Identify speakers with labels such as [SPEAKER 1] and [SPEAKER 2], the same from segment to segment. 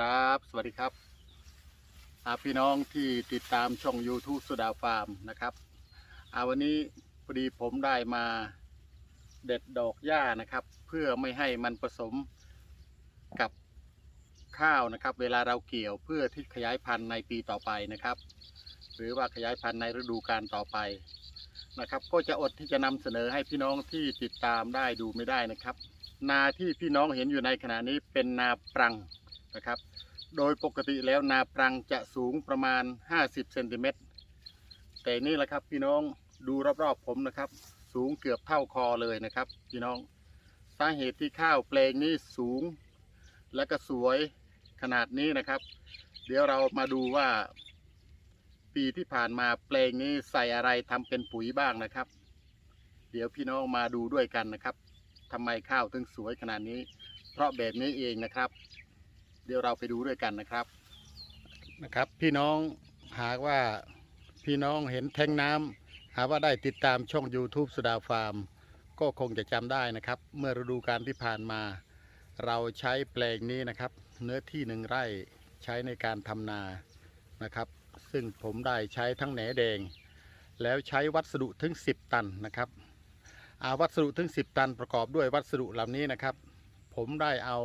[SPEAKER 1] ครับ สวัสดีครับพี่น้องที่ติดตามช่อง YouTube สุดาฟาร์มนะครับวันนี้พอดีผมได้มาเด็ดดอกหญ้านะครับ เพื่อไม่ให้มันผสมกับข้าวนะครับ เวลาเราเกี่ยวเพื่อที่ขยายพันธุ์ในปีต่อไปนะครับ หรือว่าขยายพันธุ์ในฤดูกาลต่อไปนะครับ ก็จะอดที่จะนำเสนอให้พี่น้องที่ติดตามได้ดูไม่ได้นะครับ นาที่พี่น้องเห็นอยู่ในขณะนี้เป็นนาปรัง นะครับ โดยปกติแล้วนาปรังจะสูงประมาณ 50เซนติเมตรแต่นี่แหละครับพี่น้องดูรอบๆผมนะครับ สูงเกือบเท่าคอเลยนะครับ พี่น้องสาเหตุที่ข้าวแปลงนี้สูง และก็สวยขนาดนี้นะครับ เดี๋ยวเรามาดูว่า ปีที่ผ่านมาแปลงนี้ใส่อะไรทำเป็นปุ๋ยบ้างนะครับ เดี๋ยวพี่น้องมาดูด้วยกันนะครับทำไมข้าวถึงสวยขนาดนี้ เพราะแบบนี้เองนะครับ เดี๋ยวเราไปดูด้วยกันนะครับนะครับ พี่น้องหากว่าพี่น้องเห็นแทงน้ำหากว่าได้ติดตามช่อง YouTube สุดาฟาร์ม ก็คงจะจำได้นะครับ เมื่อฤดูกาลที่ผ่านมา เราใช้แปลงนี้นะครับ เนื้อที่หนึ่งไร่ใช้ในการทำนานะครับ ซึ่งผมได้ใช้ทั้งแหนแดง แล้วใช้วัสดุถึง 10 ตันนะครับอาวัสดุถึง 10 ตันประกอบด้วยวัสดุเหล่านี้นะครับ ผมได้เอา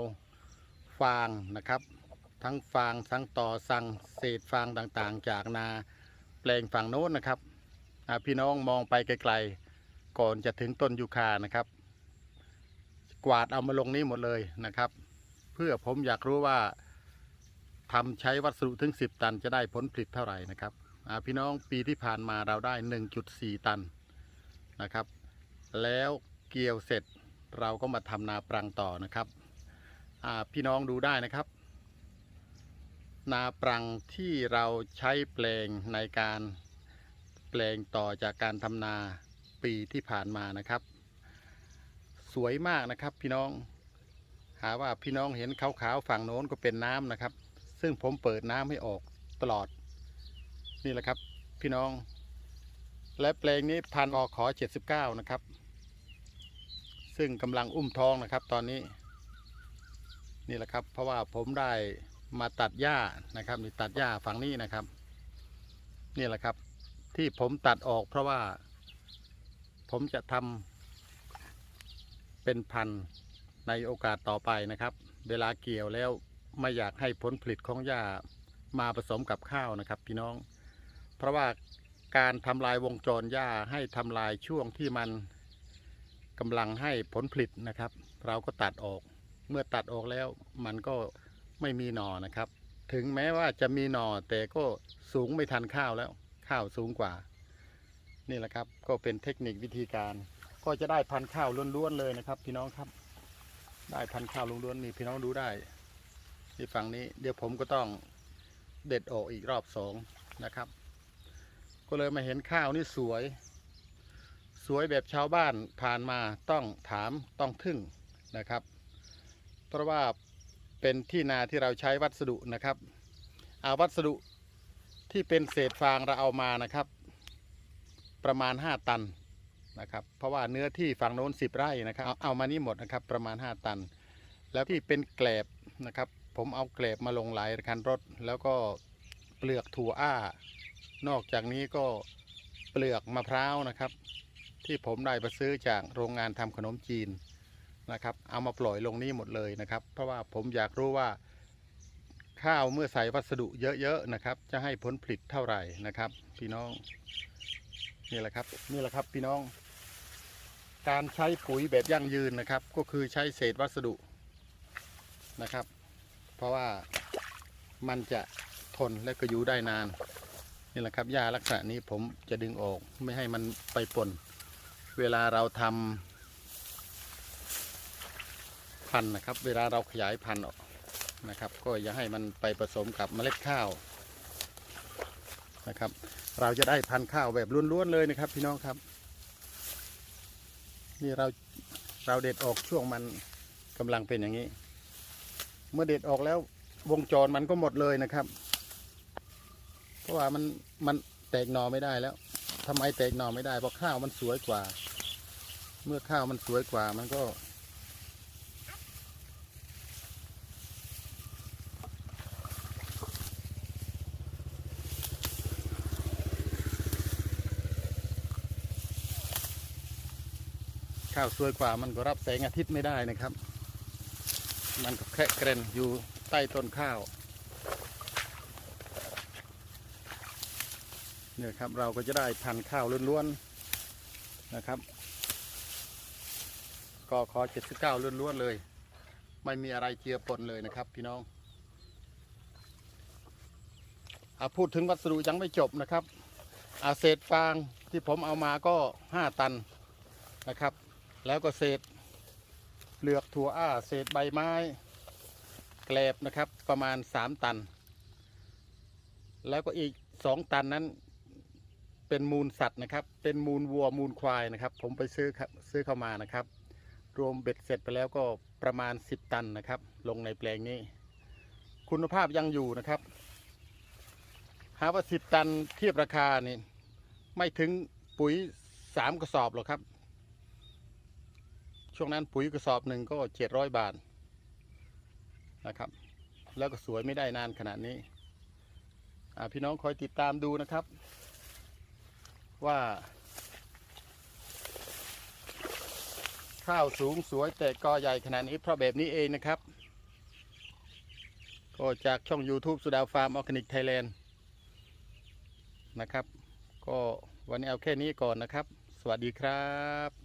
[SPEAKER 1] ฟางนะครับ ทั้งฟางทั้งต่อสั่งเศษฟางต่างๆ จากนาแปลงฝั่งโน้นนะครับพี่น้องมองไปไกลๆ ก่อนจะถึงต้นยูคานะครับ กวาดเอามาลงนี้หมดเลยนะครับ เพื่อผมอยากรู้ว่าทำใช้วัสดุถึง 10 ตันจะได้ผลผลิตเท่าไหร่นะครับพี่น้องปีที่ผ่านมาเราได้ 1.4 ตันนะครับ แล้วเกี่ยวเสร็จเราก็มาทำนาปรังต่อนะครับ พี่น้องดูได้นะครับ นาปรังที่เราใช้แปลงในการแปลงต่อจากการทำนาปีที่ผ่านมานะครับ สวยมากนะครับพี่น้อง หาว่าพี่น้องเห็นขาวๆฝั่งโน้นก็เป็นน้ำนะครับ ซึ่งผมเปิดน้ำให้ออกตลอด นี่แหละครับพี่น้อง และแปลงนี้พันธุ์อขอ 79 นะครับ ซึ่งกำลังอุ้มท้องนะครับตอนนี้ นี่แหละครับ เพราะว่าผมได้มาตัดหญ้านะครับนี่ตัดหญ้าฝั่งนี้นะครับ นี่แหละครับ ที่ผมตัดออกเพราะว่า ผมจะทำเป็นพันธุ์ในโอกาสต่อไปนะครับ เวลาเกี่ยวแล้วไม่อยากให้ผลผลิตของหญ้ามาผสมกับข้าวนะครับ พี่น้อง เพราะว่าการทำลายวงจรหญ้าให้ทำลายช่วงที่มันกำลังให้ผลผลิตนะครับ เราก็ตัดออก เมื่อตัดออกแล้วมันก็ไม่มีหน่อนะครับ ถึงแม้ว่าจะมีหน่อแต่ก็สูงไม่ทันข้าวแล้ว ข้าวสูงกว่า นี่แหละครับ ก็เป็นเทคนิควิธีการ ก็จะได้พันข้าวล้วนๆเลยนะครับ พี่น้องครับ ได้พันข้าวล้วนๆนี่พี่น้องดูได้ที่ฝั่งนี้ เดี๋ยวผมก็ต้องเด็ดออกอีกรอบสองนะครับ ก็เลยมาเห็นข้าวนี่สวย สวยแบบชาวบ้านผ่านมาต้องถามต้องทึ่งนะครับ เพราะว่าเป็นที่นาที่เราใช้วัสดุนะครับเอาวัสดุที่เป็นเศษฟางเราเอามานะครับ ประมาณ 5 ตันนะครับ เพราะว่าเนื้อที่ฝั่งโน้น 10 ไร่นะครับเอาเอามานี่หมดนะครับ ประมาณ 5 ตัน แล้วที่เป็นแกลบนะครับ ผมเอาแกลบมาลงหลายคันรถ แล้วก็เปลือกถั่วอ้า นอกจากนี้ก็เปลือกมะพร้าวนะครับ ที่ผมได้ไปซื้อจากโรงงานทำขนมจีน นะครับ เอามาปล่อยลงนี้หมดเลยนะครับ เพราะว่าผมอยากรู้ว่าข้าวเมื่อใส่วัสดุเยอะๆนะครับ จะให้ผลผลิตเท่าไหร่นะครับ พี่น้องนี่แหละครับนี่แหละครับพี่น้อง การใช้ปุ๋ยแบบยั่งยืนนะครับ ก็คือใช้เศษวัสดุนะครับ เพราะว่ามันจะทนและก็อยู่ได้นานนี่แหละครับหญ้าลักษณะนี้ผมจะดึงออกไม่ให้มันไปปนเวลาเราทำ พันธุ์นะครับ เวลาเราขยายพันธุ์ออกนะครับ ก็อย่าให้มันไปผสมกับเมล็ดข้าวนะครับ เราจะได้พันธุ์ข้าวแบบล้วนๆเลยนะครับ พี่น้องครับ นี่เราเราเด็ดออกช่วงมันกำลังเป็นอย่างนี้ เมื่อเด็ดออกแล้ววงจรมันก็หมดเลยนะครับ เพราะว่ามันมันแตกหน่อไม่ได้แล้วทำไมแตกหน่อไม่ได้เพราะข้าวมันสวยกว่า เมื่อข้าวมันสวยกว่ามันก็ ข้าวสวยกว่ามันก็รับแสงอาทิตย์ไม่ได้นะครับ มันก็แคระเกรนอยู่ใต้ต้นข้าว เนี่ยครับเราก็จะได้พันข้าวล้วนๆนะครับก็ขอ79ล้วนๆเลย ไม่มีอะไรเจือปนเลยนะครับ พี่น้องอาพูดถึงวัสดุยังไม่จบนะครับอาเศษฟางที่ผมเอามาก็ 5 ตันนะครับ แล้วก็เศษเปลือกถั่วอ้า เศษใบไม้แกลบนะครับ ประมาณ 3 ตัน แล้วก็อีก 2 ตันนั้น เป็นมูลสัตว์นะครับ เป็นมูลวัวมูลควายนะครับ ผมไปซื้อครับซื้อเข้ามานะครับ รวมเบ็ดเสร็จไปแล้วก็ประมาณ 10 ตันนะครับ ลงในแปลงนี้ คุณภาพยังอยู่นะครับหาว่า 10 ตันเทียบราคานี่ไม่ถึงปุ๋ย 3 กระสอบหรอกครับ ช่วงนั้นปุ๋ยกระสอบหนึ่งก็700บาทนะครับ แล้วก็สวยไม่ได้นานขนาดนี้พี่น้องคอยติดตามดูนะครับ ว่า ข้าวสูงสวยแต่กอใหญ่ขนาดนี้เพราะแบบนี้เองนะครับ ก็จากช่อง YouTube สุดาวฟาร์มออร์แกนิกไทยแลนด์นะครับ ก็วันนี้เอาแค่นี้ก่อนนะครับ สวัสดีครับ